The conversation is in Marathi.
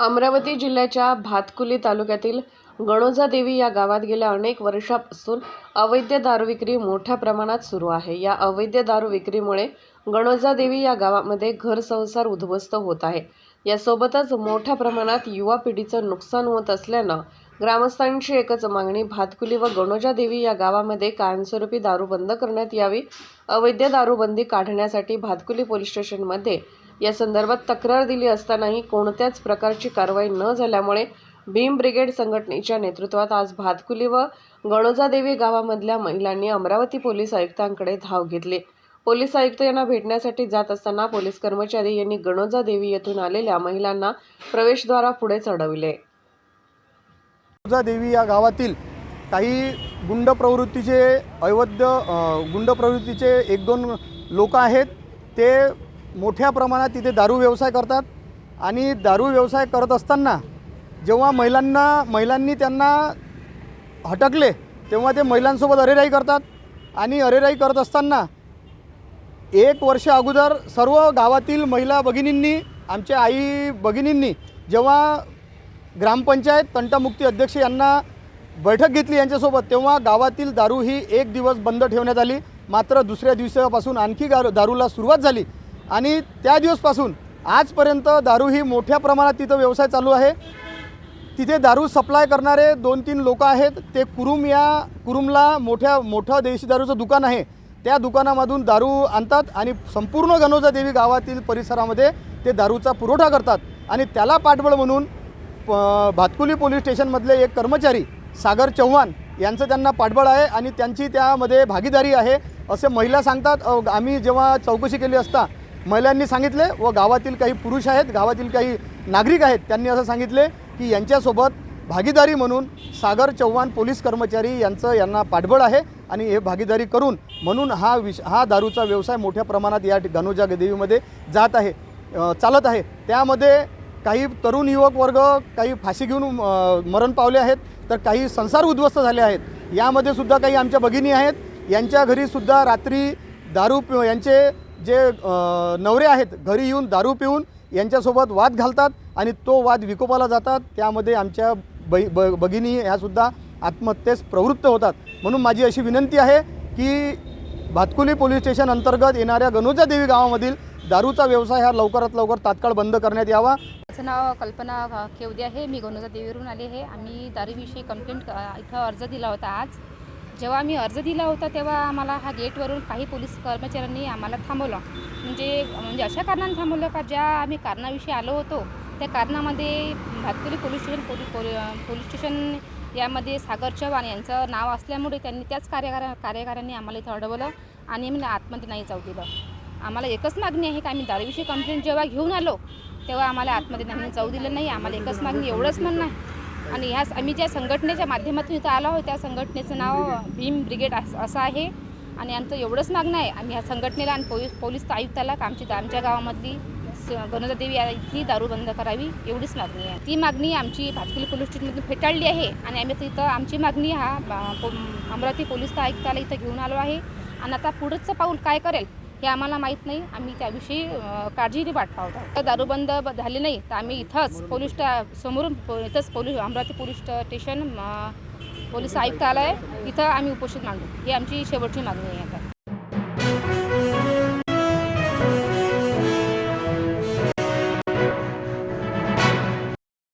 अमरावती जिल्ह्याच्या भातकुली तालुक्यातील गणोजा देवी या गावात गेल्या अनेक वर्षापासून अवैध दारू विक्री मोठ्या प्रमाणात सुरू आहे. या अवैध दारू विक्रीमुळे गणोजा देवी या गावामध्ये घर संसार उद्ध्वस्त होत आहे. यासोबतच मोठ्या प्रमाणात युवा पिढीचं नुकसान होत असल्यानं ग्रामस्थांची एकच मागणी भातकुली व गणोजा देवी या गावामध्ये कायमस्वरूपी दारू बंद करण्यात यावी अवैध दारूबंदी काढण्यासाठी भातकुली पोलीस स्टेशनमध्ये या संदर्भात तक्रार दिली असतानाही कोणत्याच प्रकारची कारवाई न झाल्यामुळे भीम ब्रिगेड संघटनेच्या नेतृत्वात आज भातकुली व गणोजादेवी गावामधल्या महिलांनी अमरावती पोलीस आयुक्तांकडे धाव घेतली. पोलीस आयुक्त यांना भेटण्यासाठी जात असताना पोलीस कर्मचारी यांनी गणोजा देवी येथून आलेल्या महिलांना प्रवेशद्वारा पुढे चढविले. गणोजा देवी या गावातील काही गुंड प्रवृत्तीचे अवैध गुंड प्रवृत्तीचे एक दोन लोक आहेत. ते मोठ्या प्रमाणात तिथे दारू व्यवसाय करतात आणि दारू व्यवसाय करत असताना जेव्हा महिलांना महिलांनी त्यांना हटकले तेव्हा ते महिलांसोबत अरेराई करतात आणि अरेराई करत असताना एक वर्ष अगोदर सर्व गावातील महिला भगिनींनी आमच्या आई भगिनींनी जेव्हा ग्रामपंचायत तंटामुक्ती अध्यक्ष यांना बैठक घेतली यांच्यासोबत तेव्हा गावातील दारू ही एक दिवस बंद ठेवण्यात आली. मात्र दुसऱ्या दिवसापासून आणखी गारू दारूला सुरुवात झाली. आणि त्या दिवसपासून आजपर्यंत दारू ही मोठ्या प्रमाणात तिथं व्यवसाय चालू आहे. तिथे दारू सप्लाय करणारे दोन तीन लोक आहेत. ते कुरुम या कुरुमला मोठ्या मोठं देशी दारूचं दुकान आहे. त्या दुकानामधून दारू आणतात आणि संपूर्ण गणोजा देवी गावातील परिसरामध्ये ते दारूचा पुरवठा करतात. आणि त्याला पाठबळ म्हणून प- भातकुली पोलीस स्टेशनमधले एक कर्मचारी सागर चव्हाण यांचं त्यांना पाठबळ आहे आणि त्यांची त्यामध्ये भागीदारी आहे असे महिला सांगतात. आम्ही जेव्हा चौकशी केली असता महिलांनी सांगितले व गावातील काही पुरुष आहेत गावातील काही नागरिक आहेत त्यांनी असं सांगितले की यांच्यासोबत भागीदारी म्हणून सागर चव्हाण पोलीस कर्मचारी यांचं यांना पाठबळ आहे आणि हे भागीदारी करून म्हणून हा विष हा दारूचा व्यवसाय मोठ्या प्रमाणात या गणोजा देवीमध्ये जात आहे चालत आहे. त्यामध्ये काही तरुण युवक वर्ग काही फाशी घेऊन मरण पावले आहेत तर काही संसार उद्ध्वस्त झाले आहेत. यामध्ये सुद्धा काही आमच्या भगिनी आहेत. यांच्या घरीसुद्धा रात्री दारू पि यांचे जे नवरे आहेत घरी येऊन दारू पिऊन यांच्यासोबत वाद घालतात आणि तो वाद विकोपाला जातात. त्यामध्ये आमच्या बै ब भगिनी ह्यासुद्धा आत्महत्येस प्रवृत्त होतात. म्हणून माझी अशी विनंती आहे की भातकुली पोलीस स्टेशन अंतर्गत येणाऱ्या गणोजा देवी गावामधील दारूचा व्यवसाय हा लवकरात लवकर तात्काळ बंद करण्यात यावा. माझं नाव कल्पना अ, केवदे आहे. मी गोनोजा देवीवरून आले आहे. आम्ही दारूविषयी कंप्लेंट इथं अर्ज दिला होता आज. जेव्हा आम्ही अर्ज दिला होता तेव्हा आम्हाला हा गेटवरून काही पोलीस कर्मचाऱ्यांनी आम्हाला थांबवलं. म्हणजे म्हणजे अशा कारणाने थांबवलं का? ज्या आम्ही कारणाविषयी आलो होतो त्या कारणामध्ये भातकुली पोलीस स्टेशन पोलीस पोली पोलीस स्टेशन यामध्ये सागर चव्हाण यांचं नाव असल्यामुळे त्यांनी त्याच कार्यकारा कार्यकाऱ्यांनी आम्हाला इथं अडवलं आणि आम्ही आतमध्ये नाही जाऊ दिलं. आम्हाला एकच मागणी आहे की आम्ही दारूविषयी कंप्लेंट जेव्हा घेऊन आलो तेव्हा आम्हाला आतमध्ये नाही जाऊ दिलं नाही. आम्हाला एकच मागणी एवढंच म्हणणं आहे. आणि ह्या आम्ही ज्या संघटनेच्या माध्यमातून इथं आलो आहोत त्या संघटनेचं नाव भीम ब्रिगेड असं आहे. आणि आमचं एवढंच मागणं आहे आम्ही ह्या संघटनेला आणि पोलीस पोलीस आयुक्ताला का आमची आमच्या गावामधली स- गणोजा इथली दारू बंद करावी एवढीच मागणी आहे. ती मागणी आमची भातकुली पोलीस स्टेशनमधून फेटाळली आहे आणि आम्ही तिथं आमची मागणी हा पो- अमरावती पोलीस आयुक्ताला इथं घेऊन आलो आहे. आणि आता पुढचं पाऊल काय करेल? हे आम्हाला माहीत नाही. आम्ही त्याविषयी काळजीने वाट आहोत तर दारूबंद झाले झाली नाही तर आम्ही इथंच पोलीस समोरून पो- इथंच पोलीस अमरावती पोलीस स्टेशन अ, पोलीस आयुक्तालय इथं आम्ही उपोषित मागू. ही आमची शेवटची मागणी आहे आता.